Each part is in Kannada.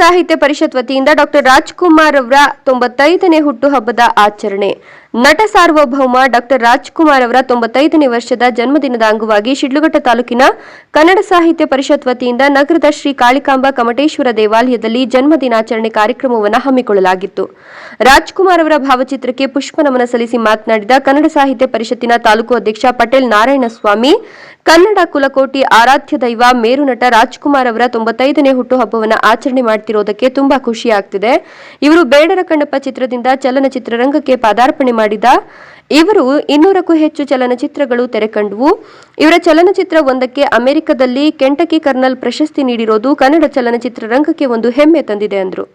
ಸಾಹಿತ್ಯ ಪರಿಷತ್ ವತಿಯಿಂದ ಡಾಕ್ಟರ್ ರಾಜ್ಕುಮಾರ್ ಅವರ ತೊಂಬತ್ತೈದನೇ ಹುಟ್ಟುಹಬ್ಬದ ಆಚರಣೆ. ನಟ ಸಾರ್ವಭೌಮ ಡಾಕ್ಟರ್ ರಾಜ್ಕುಮಾರ್ ಅವರ ತೊಂಬತ್ತೈದನೇ ವರ್ಷದ ಜನ್ಮದಿನದ ಅಂಗವಾಗಿ ಶಿಡ್ಲಘಟ್ಟ ತಾಲೂಕಿನ ಕನ್ನಡ ಸಾಹಿತ್ಯ ಪರಿಷತ್ ವತಿಯಿಂದ ನಗರದ ಶ್ರೀ ಕಾಳಿಕಾಂಬ ಕಮಟೇಶ್ವರ ದೇವಾಲಯದಲ್ಲಿ ಜನ್ಮದಿನಾಚರಣೆ ಕಾರ್ಯಕ್ರಮವನ್ನು ಹಮ್ಮಿಕೊಳ್ಳಲಾಗಿತ್ತು. ರಾಜ್ಕುಮಾರ್ ಅವರ ಭಾವಚಿತ್ರಕ್ಕೆ ಪುಷ್ಪ ನಮನ ಸಲ್ಲಿಸಿ ಮಾತನಾಡಿದ ಕನ್ನಡ ಸಾಹಿತ್ಯ ಪರಿಷತ್ತಿನ ತಾಲೂಕು ಅಧ್ಯಕ್ಷ ಪಟೇಲ್ ನಾರಾಯಣಸ್ವಾಮಿ, ಕನ್ನಡ ಕುಲಕೋಟಿ ಆರಾಧ್ಯ ದೈವ ಮೇರು ನಟ ರಾಜ್ಕುಮಾರ್ ಅವರ ತೊಂಬತ್ತೈದನೇ ಹುಟ್ಟುಹಬ್ಬವನ್ನು ಆಚರಣೆ ಮಾಡ್ತಿರೋದಕ್ಕೆ ತುಂಬಾ ಖುಷಿಯಾಗ್ತಿದೆ. ಇವರು ಬೇಡರ ಕಣ್ಣಪ್ಪ ಚಿತ್ರದಿಂದ ಚಲನಚಿತ್ರರಂಗಕ್ಕೆ ಪಾದಾರ್ಪಣೆ ಮಾಡಿದ. ಇವರು ಇನ್ನೂರಕ್ಕೂ ಹೆಚ್ಚು ಚಲನಚಿತ್ರಗಳು ತೆರೆಕಂಡವು. ಇವರ ಚಲನಚಿತ್ರ ಒಂದಕ್ಕೆ ಅಮೆರಿಕದಲ್ಲಿ ಕೆಂಟಕಿ ಕರ್ನಲ್ ಪ್ರಶಸ್ತಿ ನೀಡಿರೋದು ಕನ್ನಡ ಚಲನಚಿತ್ರ ರಂಗಕ್ಕೆ ಒಂದು ಹೆಮ್ಮೆ ತಂದಿದೆ ಅಂದರು.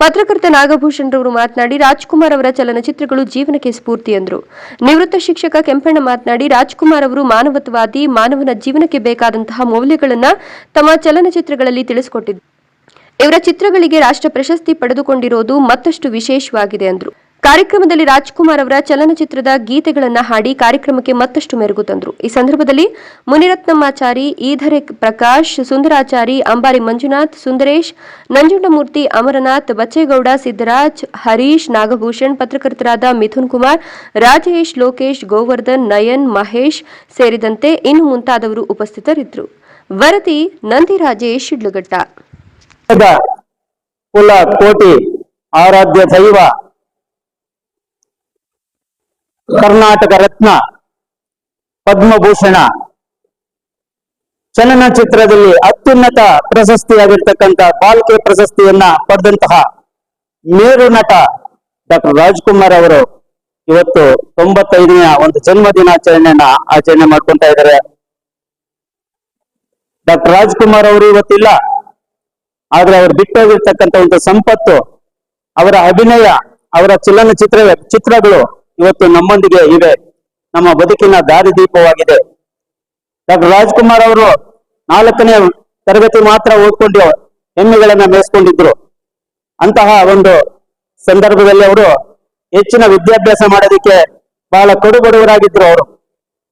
ಪತ್ರಕರ್ತ ನಾಗಭೂಷಣ್ ರವರು ಮಾತನಾಡಿ, ರಾಜ್ಕುಮಾರ್ ಅವರ ಚಲನಚಿತ್ರಗಳು ಜೀವನಕ್ಕೆ ಸ್ಫೂರ್ತಿ ಎಂದರು ನಿವೃತ್ತ ಶಿಕ್ಷಕ ಕೆಂಪಣ್ಣ ಮಾತನಾಡಿ, ರಾಜ್ಕುಮಾರ್ ಅವರು ಮಾನವತ್ವಾದಿ ಮಾನವನ ಜೀವನಕ್ಕೆ ಬೇಕಾದಂತಹ ಮೌಲ್ಯಗಳನ್ನು ತಮ್ಮ ಚಲನಚಿತ್ರಗಳಲ್ಲಿ ತಿಳಿಸಿಕೊಟ್ಟಿದ್ದಾರೆ ಇವರ ಚಿತ್ರಗಳಿಗೆ ರಾಷ್ಟ್ರ ಪ್ರಶಸ್ತಿ ಪಡೆದುಕೊಂಡಿರೋದು ಮತ್ತಷ್ಟು ವಿಶೇಷವಾಗಿದೆ ಎಂದರು ಕಾರ್ಯಕ್ರಮದಲ್ಲಿ ರಾಜ್ಕುಮಾರ್ ಅವರ ಚಲನಚಿತ್ರದ ಗೀತೆಗಳನ್ನ ಹಾಡಿ ಕಾರ್ಯಕ್ರಮಕ್ಕೆ ಮತ್ತಷ್ಟು ಮೆರುಗು ತಂದರು. ಈ ಸಂದರ್ಭದಲ್ಲಿ ಮುನಿರತ್ನಮ್ಮಾಚಾರಿ ಈಧರೆ ಪ್ರಕಾಶ್, ಸುಂದರಾಚಾರಿ, ಅಂಬಾರಿ ಮಂಜುನಾಥ್, ಸುಂದರೇಶ್, ನಂಜುಂಡಮೂರ್ತಿ, ಅಮರನಾಥ್, ಬಚ್ಚೇಗೌಡ, ಸಿದ್ದರಾಜ್, ಹರೀಶ್, ನಾಗಭೂಷಣ್, ಪತ್ರಕರ್ತರಾದ ಮಿಥುನ್ ಕುಮಾರ್, ರಾಜೇಶ್, ಲೋಕೇಶ್, ಗೋವರ್ಧನ್, ನಯನ್, ಮಹೇಶ್ ಸೇರಿದಂತೆ ಇನ್ನು ಮುಂತಾದವರು ಉಪಸ್ಥಿತರಿದ್ದರು. ವರದಿ ನಂದಿರಾಜೇಶ್ ರಾಜೇಶ್ ದ ಕುಲ ಕೋಟಿ ಆರಾಧ್ಯ ದೈವ ಕರ್ನಾಟಕ ರತ್ನ ಪದ್ಮಭೂಷಣ. ಚಲನಚಿತ್ರದಲ್ಲಿ ಅತ್ಯುನ್ನತ ಪ್ರಶಸ್ತಿಯಾಗಿರ್ತಕ್ಕಂಥ ಬಾಲ್ಕೆ ಪ್ರಶಸ್ತಿಯನ್ನ ಪಡೆದಂತಹ ಮೇರು ನಟ ಡಾಕ್ಟರ್ ರಾಜ್ಕುಮಾರ್ ಅವರು ಇವತ್ತು ತೊಂಬತ್ತೈದನೆಯ ಒಂದು ಜನ್ಮ ದಿನಾಚರಣೆಯನ್ನ ಆಚರಣೆ ಮಾಡ್ಕೊಂತ ಇದ್ದಾರೆ. ಡಾಕ್ಟರ್ ರಾಜ್ಕುಮಾರ್ ಅವರು ಇವತ್ತಿಲ್ಲ. ಆದ್ರೆ ಅವ್ರು ಬಿಟ್ಟೋಗಿರ್ತಕ್ಕಂಥ ಒಂದು ಸಂಪತ್ತು, ಅವರ ಅಭಿನಯ, ಅವರ ಚಲನಚಿತ್ರ ಚಿತ್ರಗಳು ಇವತ್ತು ನಮ್ಮೊಂದಿಗೆ ಇವೆ ನಮ್ಮ ಬದುಕಿನ ದಾರಿದೀಪವಾಗಿದೆ ಡಾಕ್ಟರ್ ರಾಜ್ಕುಮಾರ್ ಅವರು ನಾಲ್ಕನೇ ತರಗತಿ ಮಾತ್ರ ಓದ್ಕೊಂಡು ಹೆಮ್ಮೆಗಳನ್ನ ಮೇಯಿಸ್ಕೊಂಡಿದ್ರು. ಅಂತಹ ಒಂದು ಸಂದರ್ಭದಲ್ಲಿ ಅವರು ಹೆಚ್ಚಿನ ವಿದ್ಯಾಭ್ಯಾಸ ಮಾಡೋದಕ್ಕೆ ಬಹಳ ಕಡುಬಡವರಾಗಿದ್ರು ಅವರು.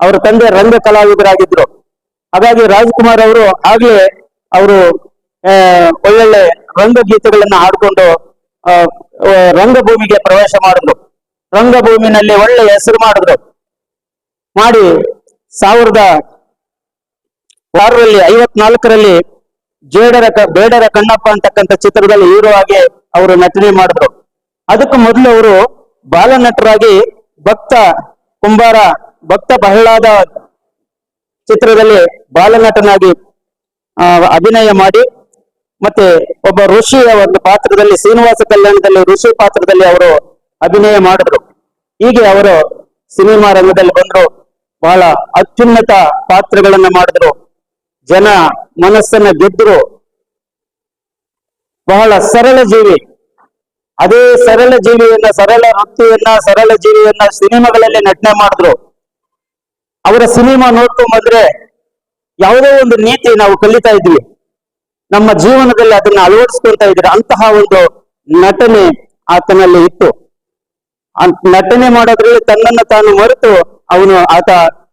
ಅವರ ತಂದೆ ರಂಗ ಕಲಾವಿದರಾಗಿದ್ರು. ಹಾಗಾಗಿ ರಾಜ್ಕುಮಾರ್ ಅವರು ಆಗ್ಲೇ ಅವರು ಒಳ್ಳೊಳ್ಳೆ ರಂಗ ರಂಗಗೀತೆಗಳನ್ನ ಹಾಡ್ಕೊಂಡು ರಂಗಭೂಮಿಗೆ ಪ್ರವೇಶ ಮಾಡಿದ್ರು. ರಂಗಭೂಮಿನಲ್ಲಿ ಒಳ್ಳೆ ಹೆಸರು ಮಾಡಿದ್ರು. ಮಾಡಿ ಸಾವಿರದ ಆರರಲ್ಲಿ ಐವತ್ನಾಲ್ಕರಲ್ಲಿ ಜೇಡರ ಬೇಡರ ಕಣ್ಣಪ್ಪ ಅಂತಕ್ಕಂಥ ಚಿತ್ರದಲ್ಲಿ ಹೀರೋ ಆಗಿ ಅವರು ನಟನೆ ಮಾಡಿದ್ರು. ಅದಕ್ಕೂ ಮೊದಲು ಅವರು ಬಾಲನಟರಾಗಿ ಭಕ್ತ ಕುಂಬಾರ, ಭಕ್ತ ಬಹಳಾದ ಚಿತ್ರದಲ್ಲಿ ಬಾಲನಟನಾಗಿ ಅಭಿನಯ ಮಾಡಿ, ಮತ್ತೆ ಒಬ್ಬ ಋಷಿಯ ಒಂದು ಪಾತ್ರದಲ್ಲಿ, ಶ್ರೀನಿವಾಸ ಕಲ್ಯಾಣದಲ್ಲಿ ಋಷಿ ಪಾತ್ರದಲ್ಲಿ ಅವರು ಅಭಿನಯ ಮಾಡಿದ್ರು. ಹೀಗೆ ಅವರು ಸಿನಿಮಾ ರಂಗದಲ್ಲಿ ಬಂದ್ರು. ಬಹಳ ಅತ್ಯುನ್ನತ ಪಾತ್ರಗಳನ್ನ ಮಾಡಿದ್ರು. ಜನ ಮನಸ್ಸನ್ನ ಗೆದ್ದರು ಬಹಳ ಸರಳ ಜೀವಿ. ಅದೇ ಸರಳ ಜೀವಿಯನ್ನ, ಸರಳ ವೃತ್ತಿಯನ್ನ ಸರಳ ಜೀವಿಯನ್ನ ಸಿನಿಮಾಗಳಲ್ಲಿ ನಟನೆ ಮಾಡಿದ್ರು. ಅವರ ಸಿನಿಮಾ ನೋಡ್ಕೊಂಡ್ ಬಂದ್ರೆ ಯಾವುದೋ ಒಂದು ನೀತಿ ನಾವು ಕಲಿತಾ ಇದ್ವಿ. ನಮ್ಮ ಜೀವನದಲ್ಲಿ ಅದನ್ನ ಅಳವಡಿಸ್ಕೊಳ್ತಾ ಇದ್ರೆ ಅಂತಹ ಒಂದು ನಟನೆ ಆತನಲ್ಲಿ ಇತ್ತು. ನಟನೆ ಮಾಡೋದ್ರಲ್ಲಿ ತನ್ನನ್ನ ತಾನು ಮರೆತು ಅವನು ಆತ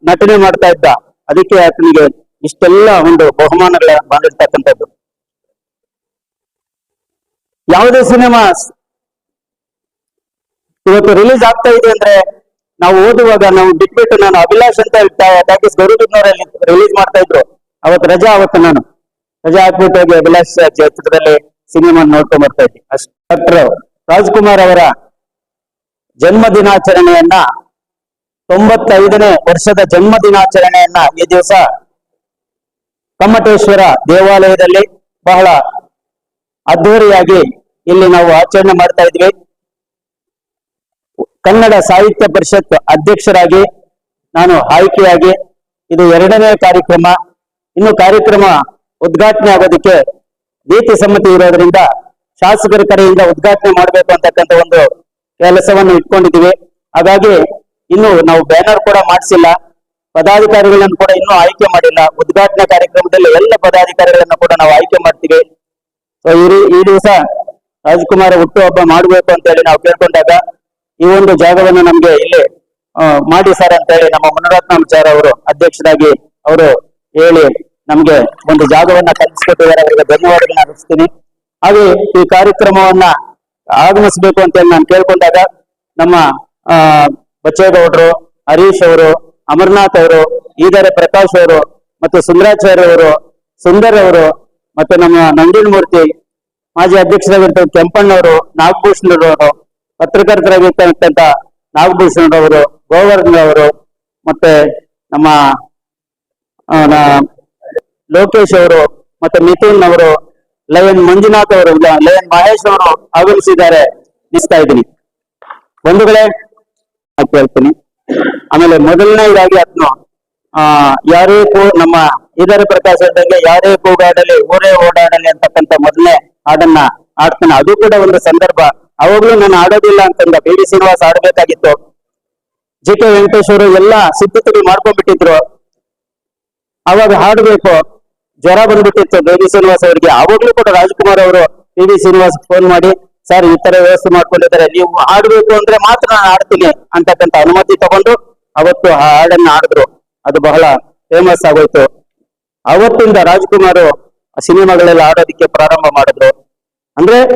ನಟನೆ ಮಾಡ್ತಾ ಇದ್ದ. ಅದಕ್ಕೆ ಆತನಿಗೆ ಇಷ್ಟೆಲ್ಲ ಒಂದು ಬಹುಮಾನಗಳ ಬಂದಿರ್ತಕ್ಕಂಥದ್ದು. ಯಾವುದೇ ಸಿನಿಮಾ ಇವತ್ತು ರಿಲೀಸ್ ಆಗ್ತಾ ಇದೆ ಅಂದ್ರೆ ನಾವು ಓದುವಾಗ ನಾವು ಬಿಟ್ಬಿಟ್ಟು ನಾನು ಅಭಿಲಾಷ್ ಅಂತ ಟಾಕೀಸ್ ಗರುಡೂರ್ನವರಲ್ಲಿ ರಿಲೀಸ್ ಮಾಡ್ತಾ ಇದ್ರು. ಅವತ್ತು ರಜಾ, ಅವತ್ತು ನಾನು. ರಜಾ ಹಾಕ್ಬಿಟ್ಟು ಹೋಗಿ ಅಭಿಲಾಷ್ ಚಿತ್ರದಲ್ಲಿ ಸಿನಿಮಾ ನೋಡ್ಕೊಂಡ್ ಬರ್ತಾ ಇದ್ದೆ. ಅಷ್ಟು ಡಾಕ್ಟರ್ ರಾಜ್ಕುಮಾರ್ ಅವರ ಜನ್ಮ ದಿನಾಚರಣೆಯನ್ನ ತೊಂಬತ್ತೈದನೇ ವರ್ಷದ ಜನ್ಮ ದಿನಾಚರಣೆಯನ್ನ ಈ ದಿವಸ ಕಮ್ಮಟೇಶ್ವರ ದೇವಾಲಯದಲ್ಲಿ ಬಹಳ ಅದ್ಧೂರಿಯಾಗಿ ಇಲ್ಲಿ ನಾವು ಆಚರಣೆ ಮಾಡ್ತಾ ಇದ್ವಿ. ಕನ್ನಡ ಸಾಹಿತ್ಯ ಪರಿಷತ್ ಅಧ್ಯಕ್ಷರಾಗಿ ನಾನು ಆಯ್ಕೆಯಾಗಿ ಇದು ಎರಡನೇ ಕಾರ್ಯಕ್ರಮ. ಇನ್ನು ಕಾರ್ಯಕ್ರಮ ಉದ್ಘಾಟನೆ ಆಗೋದಕ್ಕೆ ನೀತಿ ಸಮ್ಮತಿ ಇರೋದ್ರಿಂದ ಶಾಸಕರ ಕಡೆಯಿಂದ ಉದ್ಘಾಟನೆ ಮಾಡಬೇಕು ಅಂತಕ್ಕಂಥ ಒಂದು ಕೆಲಸವನ್ನು ಇಟ್ಕೊಂಡಿದ್ದೀವಿ. ಹಾಗಾಗಿ ಇನ್ನು ನಾವು ಬ್ಯಾನರ್ ಕೂಡ ಮಾಡಿಸಿಲ್ಲ. ಪದಾಧಿಕಾರಿಗಳನ್ನು ಕೂಡ ಇನ್ನೂ ಆಯ್ಕೆ ಮಾಡಿಲ್ಲ. ಉದ್ಘಾಟನಾ ಕಾರ್ಯಕ್ರಮದಲ್ಲಿ ಎಲ್ಲ ಪದಾಧಿಕಾರಿಗಳನ್ನ ಕೂಡ ನಾವು ಆಯ್ಕೆ ಮಾಡ್ತೀವಿ. ಸೊ ಈ ದಿವಸ ರಾಜ್ಕುಮಾರ್ ಹುಟ್ಟುಹಬ್ಬ ಮಾಡಬೇಕು ಅಂತ ಹೇಳಿ ನಾವು ಕೇಳ್ಕೊಂಡಾಗ ಈ ಒಂದು ಜಾಗವನ್ನು ನಮ್ಗೆ ಇಲ್ಲಿ ಮಾಡಿ ಸರ್ ಅಂತ ಹೇಳಿ ನಮ್ಮ ವಿಚಾರ ಅವರು ಅಧ್ಯಕ್ಷರಾಗಿ ಅವರು ಹೇಳಿ ನಮ್ಗೆ ಒಂದು ಜಾಗವನ್ನ ಕಲ್ಪಿಸ್ಕೊಟ್ಟಿದ್ದಾರೆ. ಅವರಿಗೆ ಧನ್ಯವಾದಗಳನ್ನ ಅರ್ಪಿಸ್ತೀನಿ. ಹಾಗೆ ಈ ಕಾರ್ಯಕ್ರಮವನ್ನ ಆಗಮಿಸಬೇಕು ಅಂತ ನಾನು ಕೇಳ್ಕೊಂಡಾಗ ನಮ್ಮ, ಆ, ಬಚ್ಚೇಗೌಡರು, ಹರೀಶ್ ಅವರು, ಅಮರನಾಥ್ ಅವರು, ಈದರೆ ಪ್ರಕಾಶ್ ಅವರು, ಮತ್ತು ಸುಂದರಾಚಾರ್ಯ ಅವರು, ಸುಂದರ್ ಅವರು, ಮತ್ತೆ ನಮ್ಮ ನಂಜನಮೂರ್ತಿ ಮಾಜಿ ಅಧ್ಯಕ್ಷರಾಗಿರ್ತ ಕೆಂಪಣ್ಣವರು ನಾಗಭೂಷಣರವರು ಪತ್ರಕರ್ತರಾಗಿರ್ತಕ್ಕಂಥ ನಾಗಭೂಷಣರವರು ಗೋವರ್ಧನ್ ಅವರು, ಮತ್ತೆ ನಮ್ಮ ಲೋಕೇಶ್ ಅವರು, ಮತ್ತೆ ಮಿಥುನ್ ಅವರು ಲಯನ್ ಮಂಜುನಾಥ್ ಅವರು ಲಯನ್ ಮಹೇಶ್ ಅವರು ಆಗಮಿಸಿದ್ದಾರೆ. ನಿಸ್ತಾ ಇದ್ದೀನಿ. ಬಂಧುಗಳೇ ನಾನ್ ಕೇಳ್ತೀನಿ ಆಮೇಲೆ ಮೊದಲನೇದಾಗಿ ಅದನ್ನು, ಆ, ಯಾರೇ ಕೂ, ನಮ್ಮ ಇದರ ಪ್ರಕಾಶ್ ಇದ್ದಂಗೆ ಯಾರೇ ಕೂಗಾಡಲಿ, ಊರೇ ಓಡಾಡಲಿ ಅಂತಕ್ಕಂಥ ಮೊದಲನೇ ಅದನ್ನ ಆಡ್ತಾನೆ ಅದು ಕೂಡ ಒಂದು ಸಂದರ್ಭ. ಅವಾಗ್ಲೂ ನಾನು ಆಡೋದಿಲ್ಲ ಅಂತಂದ ಬಿ ಡಿ ಶ್ರೀನಿವಾಸ್ ಆಡಬೇಕಾಗಿತ್ತು ಜಿ ಕೆ ವೆಂಕಟೇಶ್ ಅವರು ಎಲ್ಲ ಸಿದ್ಧತೆಗಳು ಮಾಡ್ಕೊಂಡ್ಬಿಟ್ಟಿದ್ರು. ಅವಾಗ ಹಾಡ್ಬೇಕು. ಜ್ವರ ಬಂದ್ಬಿಟ್ಟಿತ್ತು. ಬೇಬಿ ಶ್ರೀನಿವಾಸ್ ಅವರಿಗೆ. ಅವಾಗ್ಲೂ ಕೂಡ ರಾಜ್ಕುಮಾರ್ ಅವರು ಡಿ ಡಿ ಶ್ರೀನಿವಾಸ್ ಫೋನ್ ಮಾಡಿ, ಸರ್, ಈ ತರ ವ್ಯವಸ್ಥೆ ಮಾಡ್ಕೊಂಡಿದ್ದಾರೆ. ನೀವು ಹಾಡ್ಬೇಕು ಅಂದ್ರೆ ಮಾತ್ರ ನಾನು ಹಾಡ್ತೀನಿ ಅಂತಕ್ಕಂತ ಅನುಮತಿ ತಗೊಂಡು ಅವತ್ತು ಆ ಹಾಡನ್ನ ಹಾಡಿದ್ರು. ಅದು ಬಹಳ ಫೇಮಸ್ ಆಗೋಯ್ತು. ಅವತ್ತಿಂದ ರಾಜ್ಕುಮಾರ್ ಸಿನಿಮಾಗಳೆಲ್ಲ ಆಡೋದಿಕ್ಕೆ ಪ್ರಾರಂಭ ಮಾಡಿದ್ರು. ಅಂದ್ರೆ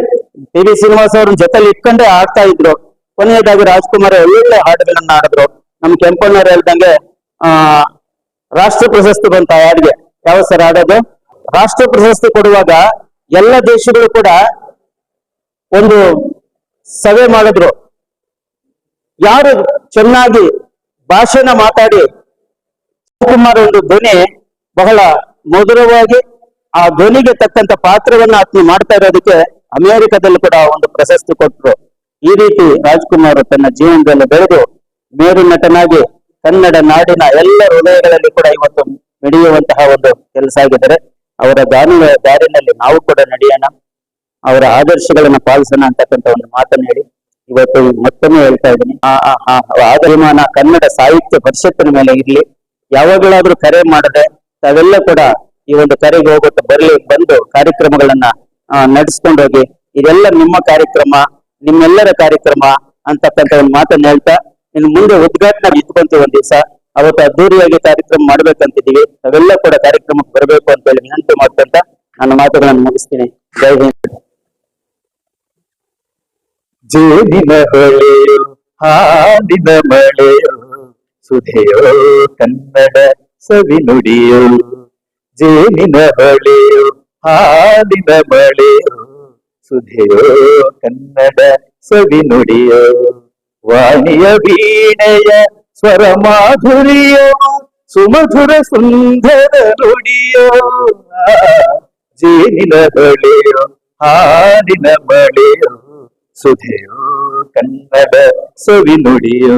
ಪಿ ಬಿ ಶ್ರೀನಿವಾಸ್ ಅವ್ರ ಜೊತೆಲಿ ಇಟ್ಕೊಂಡೇ ಆಡ್ತಾ ಇದ್ರು. ಕೊನೆಯದಾಗಿ ರಾಜ್ಕುಮಾರ್ ಒಳ್ಳೆ ಹಾಡುಗಳನ್ನ ಆಡಿದ್ರು ನಮ್ ಕೆಂಪಣ್ಣವ್ರು ಹೇಳ್ದಂಗೆ, ಆ, ರಾಷ್ಟ್ರ ಪ್ರಶಸ್ತಿ ಬಂತ ಯಾರಿಗೆ ಯಾವ ಸರ್ ಆಡೋದು? ರಾಷ್ಟ್ರ ಪ್ರಶಸ್ತಿ ಕೊಡುವಾಗ ಎಲ್ಲ ದೇಶಗಳು ಕೂಡ ಒಂದು ಸಭೆ ಮಾಡಿದ್ರು. ಯಾರು ಚೆನ್ನಾಗಿ ಭಾಷೆನ ಮಾತಾಡಿ ಕುಮಾರ್ ಒಂದು ಧ್ವನಿ ಬಹಳ ಮಧುರವಾಗಿ ಆ ಧ್ವನಿಗೆ ತಕ್ಕಂತ ಪಾತ್ರವನ್ನ ಆತ್ಮ ಮಾಡ್ತಾ ಇರೋದಕ್ಕೆ ಅಮೆರಿಕದಲ್ಲಿ ಕೂಡ ಒಂದು ಪ್ರಶಸ್ತಿ ಕೊಟ್ಟರು ಈ ರೀತಿ ರಾಜ್ಕುಮಾರ್ ತನ್ನ ಜೀವನದಲ್ಲಿ ಬೆಳೆದು ಮೇರು ನಟನಾಗಿ ಕನ್ನಡ ನಾಡಿನ ಎಲ್ಲ ಹೃದಯಗಳಲ್ಲಿ ಕೂಡ ಇವತ್ತು ನಡೆಯುವಂತಹ ಒಂದು ಕೆಲಸ ಆಗಿದ್ದಾರೆ ಅವರ ದಾರಿ ದಾರಿನಲ್ಲಿ ನಾವು ಕೂಡ ನಡೆಯೋಣ. ಅವರ ಆದರ್ಶಗಳನ್ನ ಪಾಲಿಸೋಣ ಅಂತಕ್ಕಂಥ ಒಂದು ಮಾತನ್ನ ಹೇಳಿ ಇವತ್ತು ಮತ್ತೊಮ್ಮೆ ಹೇಳ್ತಾ ಇದ್ದೀನಿ. ಆದರಿಮಾನ ಕನ್ನಡ ಸಾಹಿತ್ಯ ಪರಿಷತ್ತಿನ ಮೇಲೆ ಇರ್ಲಿ. ಯಾವಾಗಲಾದ್ರೂ ಕರೆ ಮಾಡದೆ ತಾವೆಲ್ಲ ಕೂಡ ಈ ಒಂದು ಕರೆಗೆ ಹೋಗುತ್ತೆ ಬರಲಿ, ಬಂದು ಕಾರ್ಯಕ್ರಮಗಳನ್ನ ನಡೆಸ್ಕೊಂಡು ಹೋಗಿ. ಇದೆಲ್ಲ ನಿಮ್ಮ ಕಾರ್ಯಕ್ರಮ, ನಿಮ್ಮೆಲ್ಲರ ಕಾರ್ಯಕ್ರಮ ಅಂತಕ್ಕಂಥ ಒಂದು ಮಾತನ್ನು ಹೇಳ್ತಾ ಇನ್ನು ಮುಂದೆ ಉದ್ಘಾಟನೆ ಇಟ್ಕೊಂತೀವಿ ಒಂದ್ ದಿವಸ ಅವತ್ತು ಅದ್ದೂರಿಯಾಗಿ ಕಾರ್ಯಕ್ರಮ ಮಾಡ್ಬೇಕಂತಿದ್ದೀವಿ. ಅವೆಲ್ಲ ಕೂಡ ಕಾರ್ಯಕ್ರಮಕ್ಕೆ ಬರಬೇಕು ಅಂತ ಹೇಳಿ ವಿನಂತಿ ಮಾಡ್ಕೊಂತ ನನ್ನ ಮಾತುಗಳನ್ನು ಮುಗಿಸ್ತೀನಿ. ಜೈ ಹಿಂದ್. ಜೇನಿನ ಹೊಳೆಯೋ ಸುಧೆಯೋ ಕನ್ನಡ ಸವಿ ನುಡಿಯೋ. ಜೇನಿನ ಹೊಳೆಯೋ ಮಳೆಯೋ, ಸುಧೆಯೋ ಕನ್ನಡ ಸವಿ ನುಡಿಯೋ. ವಾಣಿಯ ವೀಣೆಯ ಸ್ವರ ಮಾಧುರ್ಯೋ ಸುಮಧುರ ಸುಂದರ ನುಡಿಯೋ ಆ, ಜೇನಿನ ಹೊಳೆಯೋ ಹಾಡಿನ ಮಳೆಯೋ ಸುಧೆಯೋ ಕನ್ನಡ ಸವಿ ನುಡಿಯೋ